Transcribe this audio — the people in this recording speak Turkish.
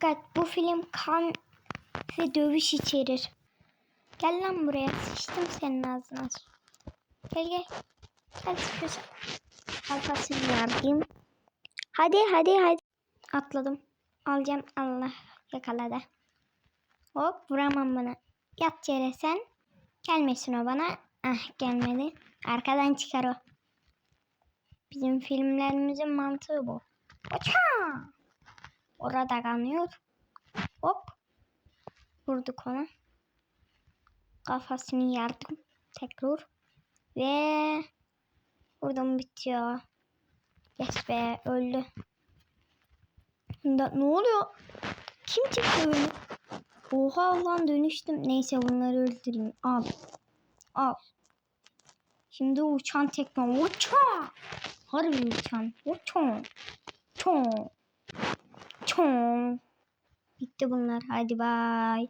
Fakat bu film kan ve dövüş içerir. Gel lan buraya. Sıçtım senin ağzına. Gel gel. Gel sıkıyorsun. Alfasını yapayım. Hadi hadi hadi. Atladım. Alacağım Allah yakaladı. Hop vuramam bana. Yat yere sen. Gelmesin o bana. Ah gelmedi. Arkadan çıkar o. Bizim filmlerimizin mantığı bu. Uça! Orada kanıyor. Hop. Vurduk ona. Kafasını yardım. Tekrar. Ve buradan bitiyor. Yes be öldü. Da, ne oluyor? Kim çıktı beni? Oha lan dönüştüm. Neyse bunları öldüreyim. Al. Al. Şimdi uçan tekme. Uça! Harbi uçan. Uçan. Çon. Bitti bunlar. Hadi bay.